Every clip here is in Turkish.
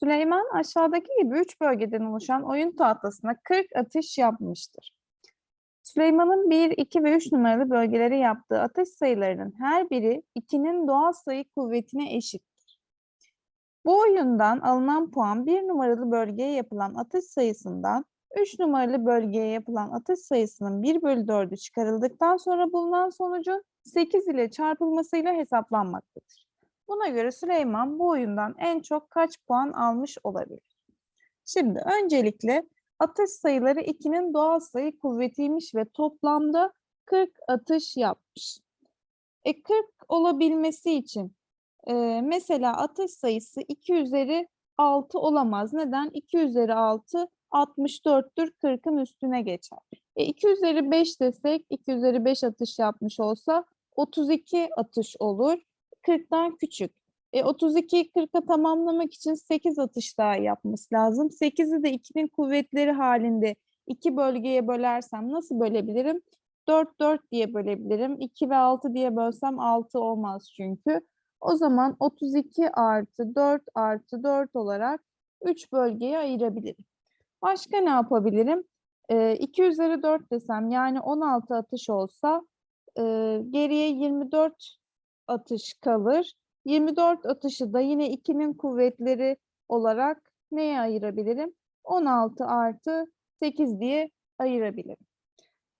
Süleyman aşağıdaki gibi 3 bölgeden oluşan oyun tahtasına 40 atış yapmıştır. Süleyman'ın 1, 2 ve 3 numaralı bölgeleri yaptığı atış sayılarının her biri 2'nin doğal sayı kuvvetine eşittir. Bu oyundan alınan puan 1 numaralı bölgeye yapılan atış sayısından 3 numaralı bölgeye yapılan atış sayısının 1 bölü 4'ü çıkarıldıktan sonra bulunan sonucun 8 ile çarpılmasıyla hesaplanmaktadır. Buna göre Süleyman bu oyundan en çok kaç puan almış olabilir? Şimdi öncelikle atış sayıları 2'nin doğal sayı kuvvetiymiş ve toplamda 40 atış yapmış. E 40 olabilmesi için e, mesela atış sayısı 2 üzeri 6 olamaz. Neden? 2 üzeri 6 64'tür 40'ın üstüne geçer. E 2 üzeri 5 desek 2 üzeri 5 atış yapmış olsa 32 atış olur. 40'tan küçük. E 32'yi 40'a tamamlamak için 8 atış daha yapması lazım. 8'i de 2'nin kuvvetleri halinde iki bölgeye bölersem nasıl bölebilirim? 4 4 diye bölebilirim. 2 ve 6 diye bölsem 6 olmaz çünkü. O zaman 32 artı 4 artı 4 olarak 3 bölgeye ayırabilirim. Başka ne yapabilirim? Ee, 2 üzeri 4 desem yani 16 atış olsa e, geriye 24 atış kalır. 24 atışı da yine 2'nin kuvvetleri olarak neye ayırabilirim? 16 artı 8 diye ayırabilirim.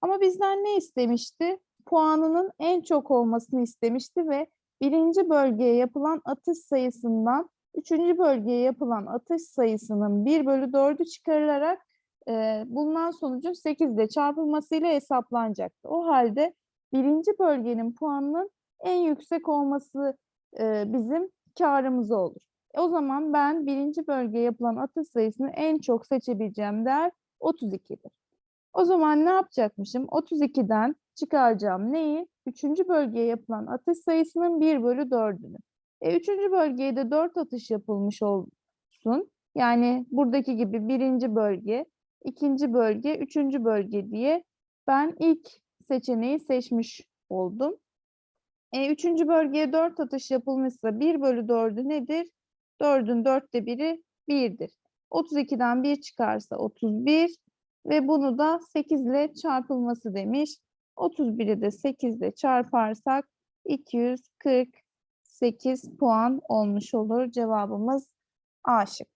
Ama bizden ne istemişti? Puanının en çok olmasını istemişti ve birinci bölgeye yapılan atış sayısından üçüncü bölgeye yapılan atış sayısının 1 bölü 4'ü çıkarılarak e, bulunan sonucun 8 ile çarpılmasıyla hesaplanacaktı. O halde birinci bölgenin puanının en yüksek olması e, bizim karımız olur. E, o zaman ben birinci bölgeye yapılan atış sayısını en çok seçebileceğim değer 32'dir. O zaman ne yapacakmışım? 32'den çıkaracağım neyi? Üçüncü bölgeye yapılan atış sayısının 1 bölü 4'ünü. E, üçüncü bölgeye de 4 atış yapılmış olsun. Yani buradaki gibi birinci bölge, ikinci bölge, üçüncü bölge diye ben ilk seçeneği seçmiş oldum. E, üçüncü bölgeye 4 atış yapılmışsa 1 bölü 4'ü nedir? 4'ün 4'te 1'i 1'dir. 32'den 1 çıkarsa 31 ve bunu da 8 ile çarpılması demiş. 31'i de 8 ile çarparsak 248 puan olmuş olur. Cevabımız A şıkkı.